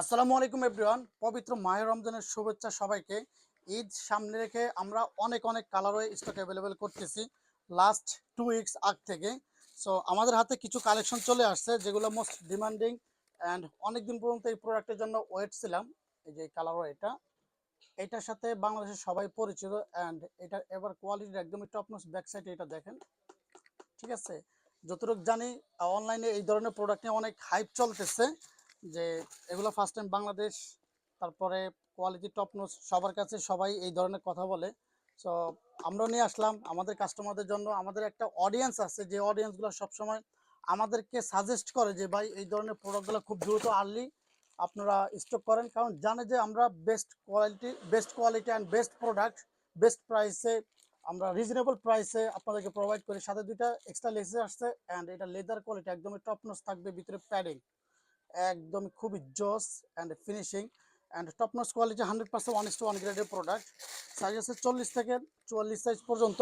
আসসালামু আলাইকুম এভরিওয়ান পবিত্র মাহের রমজানের শুভেচ্ছা সবাইকে। ঈদ সামনে রেখে আমরা অনেক অনেক কালারওয়ে স্টক অ্যাভেলেবেল করতেছি লাস্ট টু উইকস আগ থেকে। সো আমাদের হাতে কিছু কালেকশন চলে আসছে, যেগুলো মোস্ট ডিমান্ডিং অ্যান্ড অনেক দিন পর্যন্ত এই প্রোডাক্টের জন্য ওয়েট ছিলাম। এই যে কালারও এটা। এটার সাথে বাংলাদেশের সবাই পরিচিত অ্যান্ড এটার এবার কোয়ালিটির একদমই টপনোস ব্যাক সাইডে এটা দেখেন। ঠিক আছে? যতটুকু জানি অনলাইনে এই ধরনের প্রোডাক্ট নিয়ে অনেক হাইপ চলতেছে। যে এগুলো ফার্স্ট টাইম বাংলাদেশ, তারপরে কোয়ালিটি টপ নোজ সবার কাছে সবাই এই ধরনের কথা বলে। সো আমরা নিয়ে আসলাম, আমাদের কাস্টমারদের জন্য আমাদের একটা অডিয়েন্স আছে, যে অডিয়েন্সগুলো সবসময় আমাদেরকে সাজেস্ট করে যে, ভাই, এই ধরনের প্রোডাক্টগুলো খুব দ্রুত আর্লি আপনারা স্টক করেন। কারণ জানে যে আমরা best quality best quality and best product best প্রাইসে আমরা রিজনেবল প্রাইসে আপনাদেরকে প্রোভাইড করি। সাথে দুইটা এক্সট্রা লেসে আসছে অ্যান্ড এটা লেদার কোয়ালিটি একদমই টপ নোজ থাকবে, ভিতরে প্যাডিং একদম খুবই Jos and finishing and top notch quality hundred percent one is to one গ্রেডের প্রোডাক্ট সাইজ আছে চল্লিশ থেকে চুয়াল্লিশ সাইজ পর্যন্ত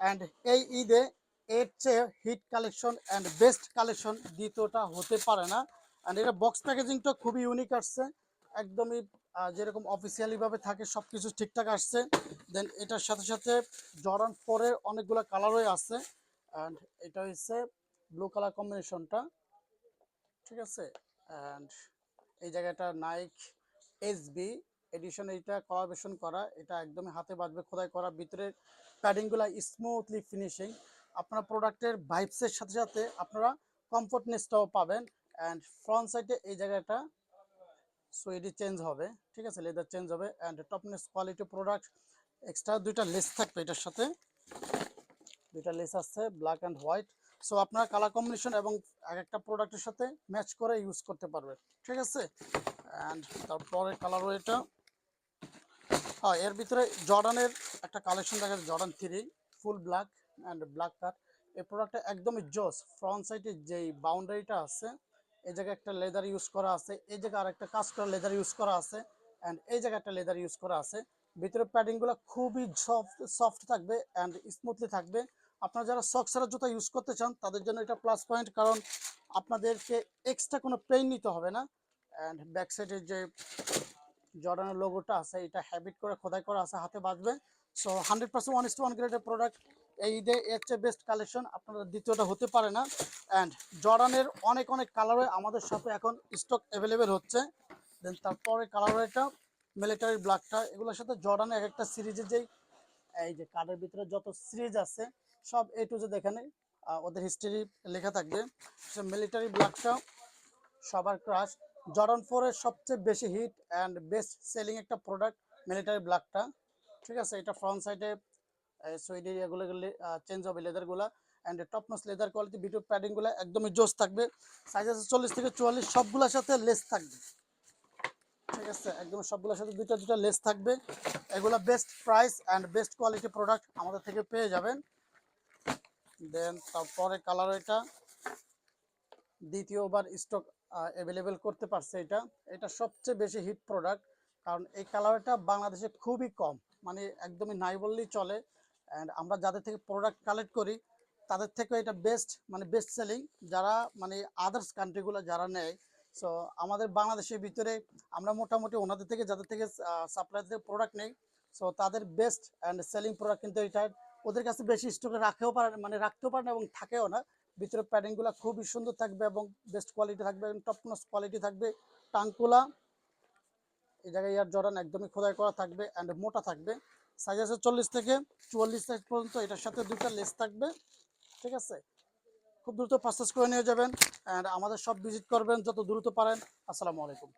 অ্যান্ড এই ঈদে এর চেয়ে hit collection and best collection দ্বিতীয়টা হতে পারে না। অ্যান্ড এটা বক্স প্যাকেজিংটা খুবই ইউনিক আসছে। একদমই যেরকম অফিসিয়ালিভাবে থাকে সব কিছু ঠিকঠাক আসছে। দেন এটার সাথে সাথে জর্ডান ফোরের অনেকগুলো কালারই আছে। অ্যান্ড এটা হচ্ছে ব্লু কালার কম্বিনেশনটা ঠিক আছে? অ্যান্ড এই জায়গাটা নাইক এসবি এডিশন এইটা কলাবেশন করা, এটা একদমই হাতে বাজবে খোদাই করা। ভিতরের প্যাডিংগুলো স্মুথলি ফিনিশিং আপনার প্রোডাক্টের ভাইবসের সাথে সাথে আপনারা কমফোর্টনেসটাও পাবেন। অ্যান্ড ফ্রন্ট সাইডে এই জায়গাটা সুইডি চেঞ্জ হবে, ঠিক আছে? লেদার চেঞ্জ হবে। And top notch quality product extra দুইটা লেস থাকবে এটার সাথে। দুইটা লেস আছে ব্ল্যাক অ্যান্ড হোয়াইট সো আপনারা কালার কম্বিনেশন এবং এক একটা প্রোডাক্টের সাথে ম্যাচ করে ইউজ করতে পারবেন। ঠিক আছে? অ্যান্ড তারপরে কালারও এটা। হ্যাঁ এর ভিতরে জর্ডানের একটা কালেকশন দেখা যাচ্ছে, Jordan three full black and black cut এই প্রোডাক্টটা একদমই জোস। ফ্রন্ট সাইডে যেই বাউন্ডারিটা আছে, এই জায়গায় একটা লেদার ইউজ করা আছে, এই জায়গায় আর একটা কাজ করা লেদার ইউজ করা আছে অ্যান্ড এই জায়গায় একটা লেদার ইউজ করা আছে। ভিতরে প্যাডিংগুলো খুবই সফট সফট থাকবে অ্যান্ড স্মুথলি থাকবে। আপনারা যারা সক্সের জুতা ইউজ করতে চান, তাদের জন্য এটা প্লাস পয়েন্ট কারণ আপনাদেরকে এক্সট্রা কোনো পেইন নিতে হবে না। অ্যান্ড ব্যাক সাইডের যে জর্ডানের লোগোটা আছে, এটা হ্যাবিট করে, খোদাই করা আছে, হাতে বাজবে so hundred percent one is to one গ্রেডের প্রোডাক্ট এই ঈদে এর চেয়ে বেস্ট কালেকশন আপনাদের দ্বিতীয়টা হতে পারে না। অ্যান্ড জর্ডানের অনেক অনেক কালারে আমাদের শপে এখন স্টক অ্যাভেলেবেল হচ্ছে। দেন তারপরে কালার এটা মিলিটারি ব্ল্যাকটা এগুলোর সাথে জর্ডানের এক একটা সিরিজের যেই, এই যে কার্ডের ভিতরে যত সিরিজ আছে সব এ টু জেড এখানে ওদের হিস্ট্রি লেখা থাকবে। মিলিটারি ব্ল্যাকটা সবার ক্রাশ জর্ডন ফোরের সবচেয়ে বেশি হিট অ্যান্ড বেস্ট সেলিং একটা প্রোডাক্ট মিলিটারি ব্ল্যাকটা ঠিক আছে? এটা ফ্রন্ট সাইডে সুইডি এগুলো চেঞ্জ হবে লেদারগুলো অ্যান্ড টপনস লেদার কোয়ালিটি ভিডিও প্যাডিংগুলো একদমই জোস থাকবে। সাইজ আছে চল্লিশ থেকে চুয়াল্লিশ, সবগুলোর সাথে লেস থাকবে। ঠিক আছে? একদম সবগুলোর সাথে দুইটা দুইটা লেস থাকবে। এগুলো best price and best quality product আমাদের থেকে পেয়ে যাবেন। দেন তারপরে কালার এটা। দ্বিতীয়বার স্টক অ্যাভেলেবেল করতে পারছে এটা। এটা সবচেয়ে বেশি হিট প্রোডাক্ট কারণ এই কালারটা বাংলাদেশে খুবই কম মানে একদমই নাই বললেই চলে। অ্যান্ড আমরা যাদের থেকে প্রোডাক্ট কালেক্ট করি, তাদের থেকে এটা বেস্ট মানে বেস্ট সেলিং যারা মানে আদার্স কান্ট্রিগুলো যারা নেয় সো আমাদের বাংলাদেশের ভিতরে আমরা মোটামুটি ওনাদের থেকে, যাদের থেকে সাপ্লাই প্রোডাক্ট নেই সো তাদের বেস্ট অ্যান্ড সেলিং প্রোডাক্ট কিন্তু এটা। ওদের কাছে বেশি স্টকে রাখতেও পারে মানে রাখতেও পারে না এবং থাকেও না। ভিতরে প্যাডিংগুলো খুবই সুন্দর থাকবে এবং বেস্ট কোয়ালিটি থাকবে এবং টপ নস কোয়ালিটি থাকবে। টাঙ্কুলা, এই জায়গায় ইয়ার জর্ডান একদমই খোদাই করা থাকবে অ্যান্ড মোটা থাকবে। সাইজ আছে চল্লিশ থেকে চুয়াল্লিশ সাইজ পর্যন্ত, এটার সাথে দুটা লেস থাকবে, ঠিক আছে? খুব দ্রুত পারচেস করে নিয়ে যাবেন অ্যান্ড আমাদের সব ভিজিট করবেন, যত দ্রুত পারেন। আসসালামু আলাইকুম।